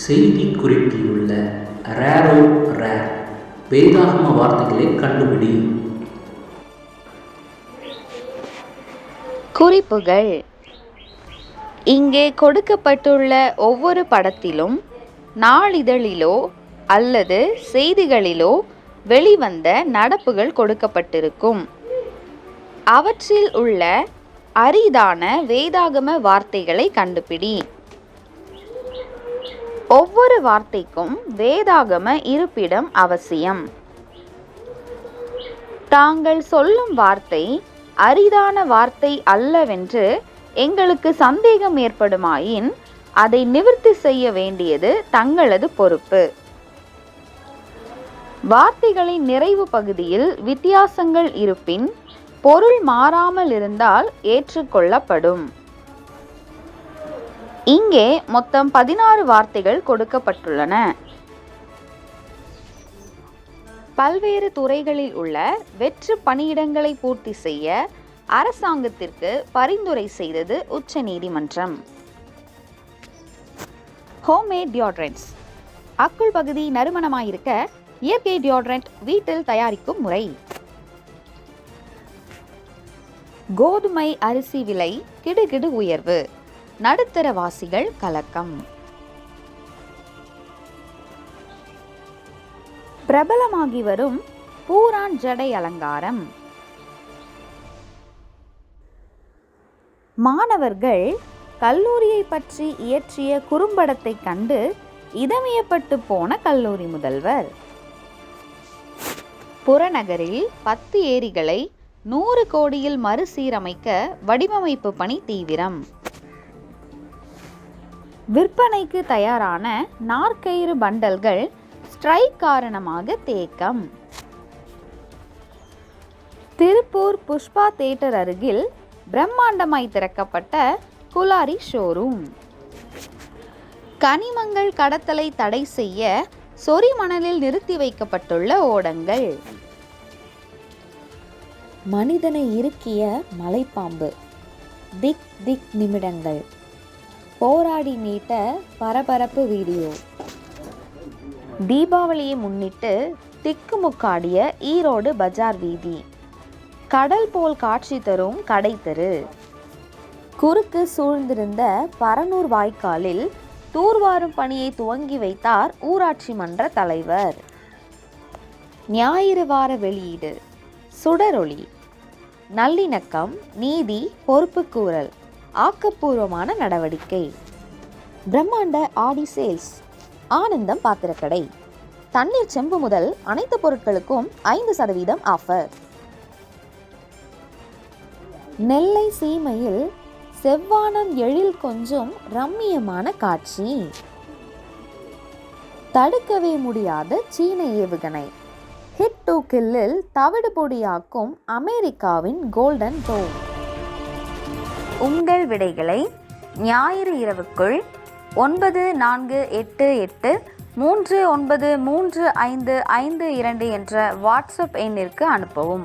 செய்தி குறிப்பில் ரேரோ ரேர் வேதாகம வார்த்தைகளை கண்டுபிடி. குறிப்புகள். இங்கே கொடுக்கப்பட்டுள்ள ஒவ்வொரு படத்திலும் நாளிதழிலோ அல்லது செய்திகளிலோ வெளிவந்த நடப்புகள் கொடுக்கப்பட்டிருக்கும். அவற்றில் உள்ள அரிதான வேதாகம வார்த்தைகளை கண்டுபிடி. ஒவ்வொரு வார்த்தைக்கும் வேதாகம இருப்பிடம் அவசியம். தாங்கள் சொல்லும் வார்த்தை அரிதான வார்த்தை அல்லவென்று எங்களுக்கு சந்தேகம் ஏற்படுமாயின் அதை நிவர்த்தி செய்ய வேண்டியது தங்களது பொறுப்பு. வார்த்தைகளின் நிறைவு பகுதியில் வித்தியாசங்கள் இருப்பின் பொருள் மாறாமல் இருந்தால் ஏற்றுக்கொள்ளப்படும். இங்கே மொத்தம் பதினாறு வார்த்தைகள் கொடுக்கப்பட்டுள்ளன. பல்வேறு துறைகளில் உள்ள வெற்று பணியிடங்களை பூர்த்தி செய்ய அரசாங்கத்திற்கு பரிந்துரை செய்தது உச்சநீதிமன்றம் ஹோம்மேட் டியோட்ரண்ட்ஸ். அக்குள் பகுதி நறுமணமாயிருக்க இயற்கை டியோட்ரண்ட் வீட்டில் தயாரிக்கும் முறை. கோதுமை அரிசி விலை கிடுகிடு உயர்வு. நடுத்தரவாசிகள் கலக்கம். பிரபலமாகி வரும் பூரான் ஜடை அலங்காரம். மாணவர்கள் கல்லூரியை பற்றி இயற்றிய குறும்படத்தை கண்டு இதமியப்பட்டு போன கல்லூரி முதல்வர். புறநகரில் பத்து ஏரிகளை நூறு கோடியில் மறுசீரமைக்க வடிவமைப்பு பணி தீவிரம். விற்பனைக்கு தயாரான நாற்கயிறு பண்டல்கள் ஸ்ட்ரைக் காரணமாக தேக்கம். திருப்பூர் புஷ்பா தேட்டர் அருகில் பிரம்மாண்டமாய் திறக்கப்பட்ட குலாரி ஷோரூம். கனிமங்கள் கடத்தலை தடை செய்ய சொறி மணலில் நிறுத்தி வைக்கப்பட்டுள்ள ஓடங்கள். மனிதனை இறுக்கிய மலைப்பாம்பு. திக் திக் நிமிடங்கள். போராடி மீட்ட பரபரப்பு வீடியோ. தீபாவளியை முன்னிட்டு திக்குமுக்காடிய ஈரோடு பஜார் வீதி. கடல் போல் காட்சி தரும் கடை தெரு. குறுக்கு சூழ்ந்திருந்த பரனூர் வாய்க்காலில் தூர்வாரும் பணியை துவங்கி வைத்தார் ஊராட்சி மன்ற தலைவர். ஞாயிறு வார வெளியீடு. சுடரொளி. நல்லிணக்கம் நீதி பொறுப்புக்கூறல். ஆக்கப்பூர்வமான நடவடிக்கை. பிரம்மாண்ட ஆடி சேல்ஸ் ஆனந்தம் பாத்திரக்கடை. தண்ணீர் செம்பு முதல் அனைத்து பொருட்களுக்கும் ஐந்து சதவீதம் ஆஃபர். நெல்லை சீமையில் செவ்வானம் எழில் கொஞ்சம் ரம்மியமான காட்சி. தடுக்கவே முடியாத சீன ஏவுகணை. ஹிட் டூ கில்லில் தவிடு பொடியாக்கும் அமெரிக்காவின் கோல்டன் டோம். உங்கள் விடைகளை ஞாயிறு இரவுக்குள் ஒன்பது நான்கு எட்டு எட்டு மூன்று ஒன்பது மூன்று ஐந்து ஐந்து இரண்டு என்ற வாட்ஸ்அப் எண்ணிற்கு அனுப்பவும்.